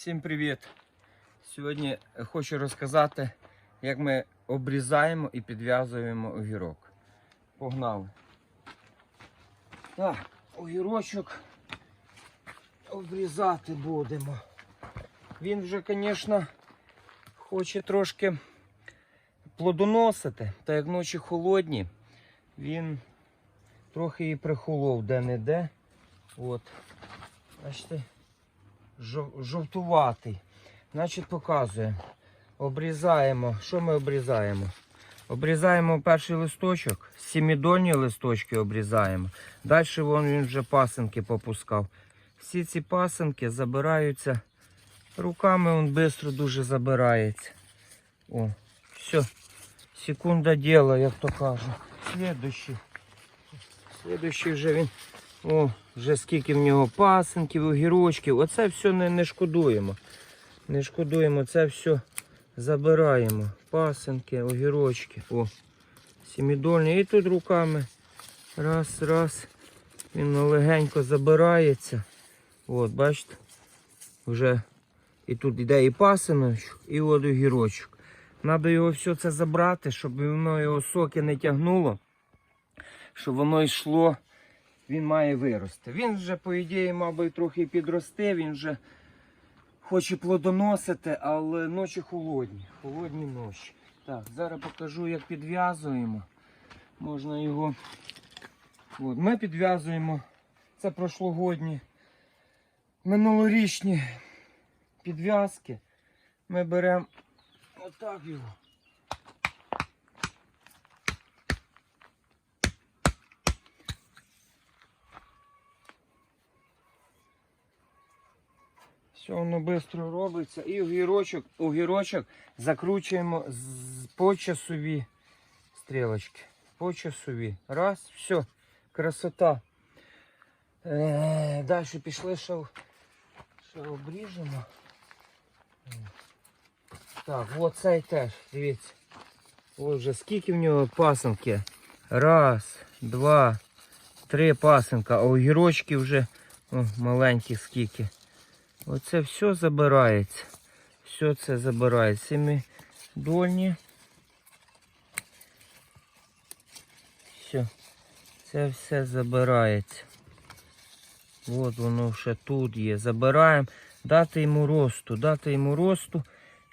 Всім привіт! Сьогодні хочу розказати, як ми обрізаємо і підв'язуємо огірок. Погнали. Так, огірочок обрізати будемо. Він вже, звісно, хоче трошки плодоносити, та як ночі холодні, він трохи і прихолов де-не-де. От. Бачите? Жов- жовтуватий. Значить, показуємо. Обрізаємо. Що ми обрізаємо? Обрізаємо перший листочок, сімідольні листочки обрізаємо. Далі вон він вже пасинки попускав. Всі ці пасинки забираються руками, він швидко дуже забирається. О, все. Секунда діла, як то кажуть. Слідущий. Слідущий вже він. О, вже скільки в нього пасинків, огірочків. Оце все не, не шкодуємо. Не шкодуємо, це все забираємо. Пасинки, огірочки. О, сімідольні. І тут руками. Раз, раз. Він легенько забирається. От, бачите? Вже і тут йде і пасиночок, і от огірочок. Треба його все це забрати, щоб воно його соки не тягнуло, щоб воно йшло він має вирости. Він вже, по ідеї, мабуть, трохи підросте, він вже хоче плодоносити, але ночі холодні. Холодні ночі. Так, зараз покажу, як підв'язуємо. Можна його. От, ми підв'язуємо. Це прошлогодні минулорічні підв'язки. Ми беремо отак його. Все воно швидко робиться. І огірочок, огірочок закручуємо по часові стрілочки. По часові. Раз, все, красота. Е, далі пішли, ще, ще обріжемо. Так, от цей теж, дивіться. Ось скільки в нього пасанки. Раз, два, три пасенка, а огірочки вже о, маленькі скільки. Оце все забирається. Все це забирається. Сімі дольні. Все. Це все забирається. От воно ще тут є. Забираємо. Дати йому росту. Дати йому росту.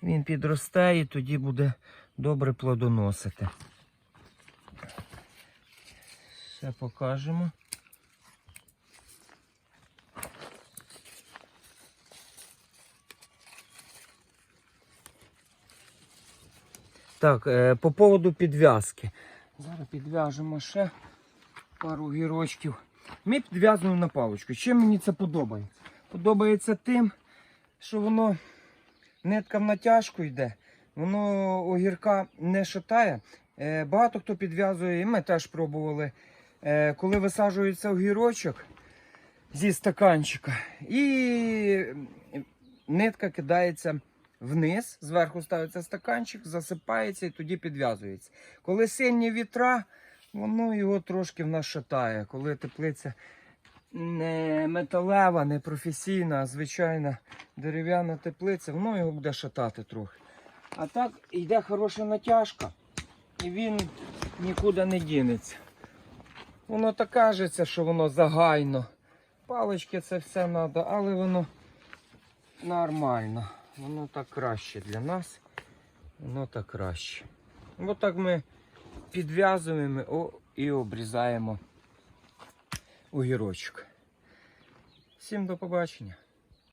Він підросте і тоді буде добре плодоносити. Все покажемо. Так, е, по поводу підв'язки. Зараз підв'яжемо ще пару гірочків. Ми підв'язуємо на паличку. Чим мені це подобається? Подобається тим, що воно нитка в натяжку йде, воно огірка не шатає. Е, багато хто підв'язує, і ми теж пробували, е, коли висаджується огірочок зі стаканчика, і нитка кидається вниз, зверху ставиться стаканчик, засипається і тоді підв'язується. Коли сильні вітра, воно його трошки в нас шатає. Коли теплиця не металева, не професійна, а звичайна дерев'яна теплиця, воно його буде шатати трохи. А так йде хороша натяжка, і він нікуди не дінеться. Воно так кажеться, що воно загайно. Палички це все треба, але воно нормально. Воно так краще для нас. Воно так краще. Ось так ми підв'язуємо і обрізаємо огірочок. Всім до побачення.